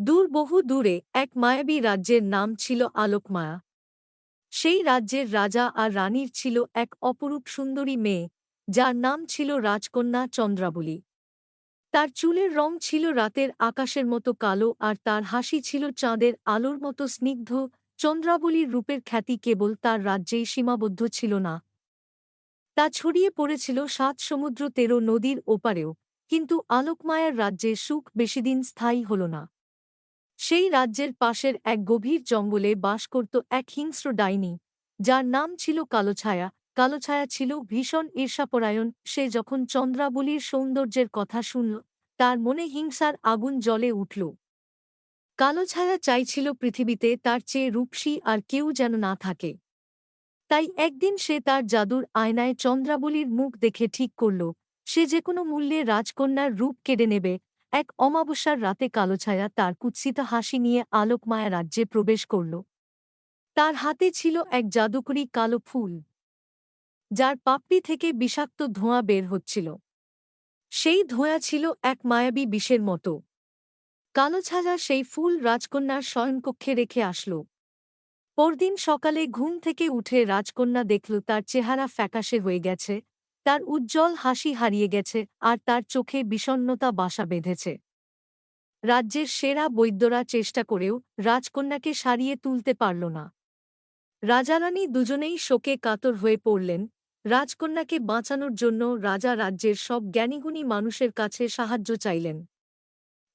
দূর বহু দূরে এক মায়াবী রাজ্যের নাম ছিল আলোকমায়া। সেই রাজ্যের রাজা আর রানীর ছিল এক অপরূপ সুন্দরী মেয়ে, যার নাম ছিল রাজকন্যা চন্দ্রাবলী। তার চুলের রং ছিল রাতের আকাশের মতো কালো আর তার হাসি ছিল চাঁদের আলোর মতো স্নিগ্ধ। চন্দ্রাবলীর রূপের খ্যাতি কেবল তার রাজ্যেই সীমাবদ্ধ ছিল না। তা ছড়িয়ে পড়েছিল সাত সমুদ্র তেরো নদীর ওপারেও, কিন্তু আলোকমায়ার রাজ্যে সুখ বেশিদিন স্থায়ী হল না। সেই রাজ্যের পাশের এক গভীর জঙ্গলে বাস করত এক হিংস্র ডাইনি, যার নাম ছিল কালোছায়া। কালোছায়া ছিল ভীষণ ঈর্ষাপরায়ণ। সে যখন চন্দ্রাবলীর সৌন্দর্যের কথা শুনল, তার মনে হিংসার আগুন জলে উঠল। কালোছায়া চাইছিল পৃথিবীতে তার চেয়ে রূপসী আর কেউ যেন না থাকে। তাই একদিন সে তার জাদুর আয়নায় চন্দ্রাবলীর মুখ দেখে ঠিক করল, সে যে কোনো মূল্যে রাজকন্যার রূপ কেড়ে নেবে এক অমাবস্যার রাতে কালোছায়া তার কুৎসিত হাসি নিয়ে আলোকমায়া রাজ্যে প্রবেশ করল। তার হাতে ছিল এক জাদুকরী কালো ফুল, যার পাপড়ি থেকে বিষাক্ত ধোঁয়া বের হচ্ছিল। সেই ধোঁয়া ছিল এক মায়াবী বিষের মতো। কালোছায়া সেই ফুল রাজকন্যার শয়নকক্ষে রেখে আসল। পরদিন সকালে ঘুম থেকে উঠে রাজকন্যা দেখল তার চেহারা ফ্যাকাশে হয়ে গেছে। তার উজ্জ্বল হাসি হারিয়ে গেছে আর তার চোখে বিষণ্নতা বাসা বেঁধেছে। রাজ্যের সেরা বৈদ্যরা চেষ্টা করেও রাজকন্যাকে সারিয়ে তুলতে পারল না। রাজারানী দুজনেই শোকে কাতর হয়ে পড়লেন, রাজকন্যাকে বাঁচানোর জন্য রাজা রাজ্যের সব জ্ঞানীগুণী মানুষের কাছে সাহায্য চাইলেন।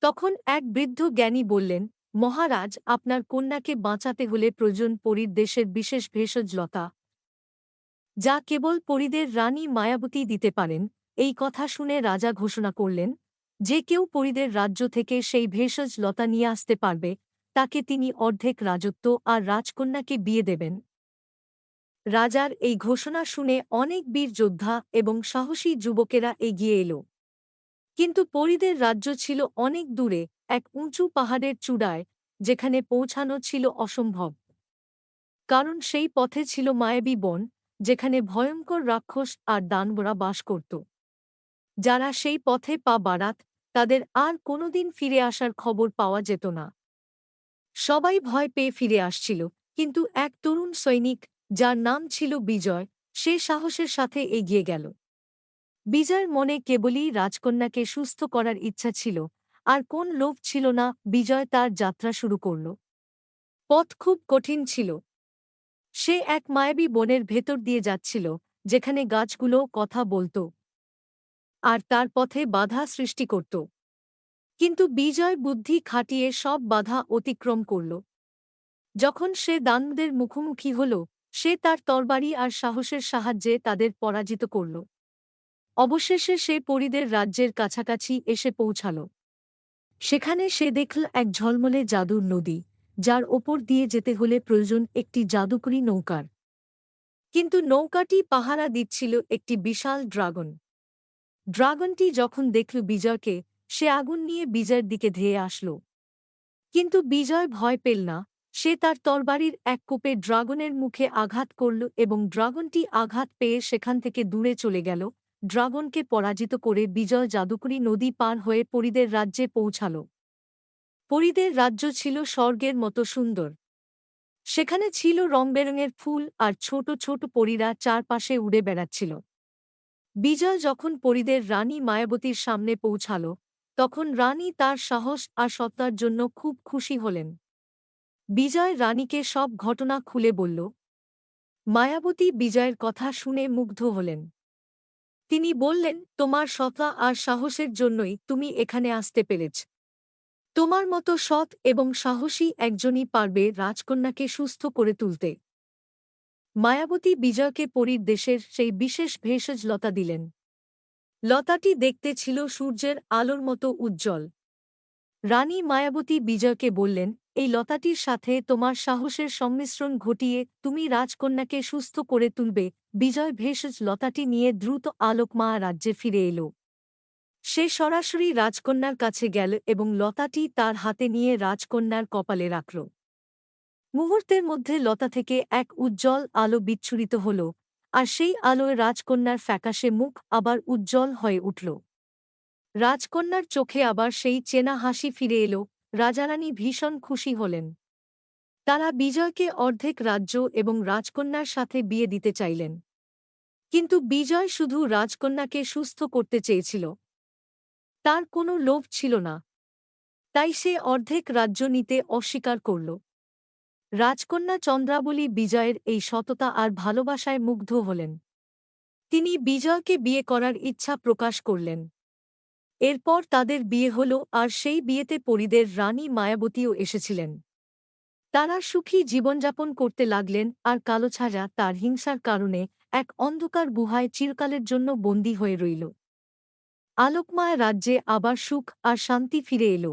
তখন এক বৃদ্ধ জ্ঞানী বললেন, মহারাজ, আপনার কন্যাকে বাঁচাতে হলে প্রয়োজন পরীর দেশের বিশেষ ভেষজ লতা যা কেবল পরীদের রানী মায়াবতী দিতে পারেন, এই কথা শুনে রাজা ঘোষণা করলেন, যে কেউ পরীদের রাজ্য থেকে সেই ভেষজ লতা নিয়ে আসতে পারবে, তাকে তিনি অর্ধেক রাজত্ব আর রাজকন্যাকে বিয়ে দেবেন। রাজার এই ঘোষণা শুনে অনেক বীর যোদ্ধা এবং সাহসী যুবকেরা এগিয়ে এল। কিন্তু পরীদের রাজ্য ছিল অনেক দূরে, এক উঁচু পাহাড়ের চূড়ায়, যেখানে পৌঁছানো ছিল অসম্ভব। কারণ সেই পথে ছিল মায়াবী বন যেখানে ভয়ঙ্কর রাক্ষস আর দানবরা বাস করত। যারা সেই পথে পা বাড়াত, তাদের আর কোনোদিন ফিরে আসার খবর পাওয়া যেত না। সবাই ভয় পেয়ে ফিরে আসছিল, কিন্তু এক তরুণ সৈনিক, যার নাম ছিল বিজয়, সে সাহসের সাথে এগিয়ে গেল। বিজয়ের মনে কেবলই রাজকন্যাকে সুস্থ করার ইচ্ছা ছিল, আর কোন লোভ ছিল না বিজয় তার যাত্রা শুরু করল। পথ খুব কঠিন ছিল সে এক মায়াবী বনের ভেতর দিয়ে যাচ্ছিল, যেখানে গাছগুলো কথা বলত আর তার পথে বাধা সৃষ্টি করত। কিন্তু বিজয় বুদ্ধি খাটিয়ে সব বাধা অতিক্রম করল। যখন সে দানদের মুখোমুখি হল, সে তার তরবারি আর সাহসের সাহায্যে তাদের পরাজিত করল। অবশেষে সে পরিদের রাজ্যের কাছাকাছি এসে পৌঁছাল। সেখানে সে দেখল এক ঝলমলে জাদুর নদী। যার ওপর দিয়ে যেতে হলে প্রয়োজন একটি জাদুকরী নৌকার। কিন্তু নৌকাটি পাহারা দিচ্ছিল একটি বিশাল ড্রাগন। ড্রাগনটি যখন দেখল বিজয়কে, সে আগুন নিয়ে বিজয়ের দিকে ধেয়ে আসল। কিন্তু বিজয় ভয় পেল না, সে তার তরবারির এক কোপে ড্রাগনের মুখে আঘাত করল এবং ড্রাগনটি আঘাত পেয়ে সেখান থেকে দূরে চলে গেল। ড্রাগনকে পরাজিত করে বিজয় জাদুকরী নদী পার হয়ে পরিদের রাজ্যে পৌঁছাল। পরিদের রাজ্য ছিল স্বর্গের মতো সুন্দর। সেখানে ছিল রংবেরঙের ফুল আর ছোট ছোট পরীরা চারপাশে উড়ে বেড়াচ্ছিল। বিজয় যখন পরিদের রানী মায়াবতীর সামনে পৌঁছাল, তখন রানী তার সাহস আর সত্তার জন্য খুব খুশি হলেন। বিজয় রানীকে সব ঘটনা খুলে বলল, মায়াবতী বিজয়ের কথা শুনে মুগ্ধ হলেন। তিনি বললেন, তোমার সত্তা আর সাহসের জন্যই তুমি এখানে আসতে পেরেছ। তোমার মতো সৎ এবং সাহসী একজনই পারবে রাজকন্যাকে সুস্থ করে তুলতে। মায়াবতী বিজয়কে পরীর দেশের সেই বিশেষ ভেষজ লতা দিলেন। লতাটি দেখতে ছিল সূর্যের আলোর মতো উজ্জ্বল। রানী মায়াবতী বিজয়কে বললেন, এই লতাটির সাথে তোমার সাহসের সংমিশ্রণ ঘটিয়ে তুমি রাজকন্যাকে সুস্থ করে তুলবে। বিজয় ভেষজ লতাটি নিয়ে দ্রুত আলোকমা রাজ্যে ফিরে এলো। সে সরাসরি রাজকন্যার কাছে গেল এবং লতাটি তার হাতে নিয়ে রাজকন্যার কপালে রাখল। মুহূর্তের মধ্যে লতা থেকে এক উজ্জ্বল আলো বিচ্ছুরিত হল, আর সেই আলোয় রাজকন্যার ফ্যাকাশে মুখ আবার উজ্জ্বল হয়ে উঠল। রাজকন্যার চোখে আবার সেই চেনা হাসি ফিরে এলো, রাজারানী ভীষণ খুশি হলেন। তারা বিজয়কে অর্ধেক রাজ্য এবং রাজকন্যার সাথে বিয়ে দিতে চাইলেন। কিন্তু বিজয় শুধু রাজকন্যাকে সুস্থ করতে চেয়েছিল তার কোনো লোভ ছিল না। তাই সে অর্ধেক রাজ্য নিতে অস্বীকার করল। রাজকন্যা চন্দ্রাবলী বিজয়ের এই সততা আর ভালোবাসায় মুগ্ধ হলেন। তিনি বিজয়কে বিয়ে করার ইচ্ছা প্রকাশ করলেন। এরপর তাদের বিয়ে হল আর সেই বিয়েতে পরিদের রানী মায়াবতীও এসেছিলেন। তারা সুখী জীবনযাপন করতে লাগলেন আর কালোছাড়া তার হিংসার কারণে এক অন্ধকার গুহায় চিরকালের জন্য বন্দী হয়ে রইল। আলোকমায়া রাজ্যে আবার সুখ আর শান্তি ফিরে এলো।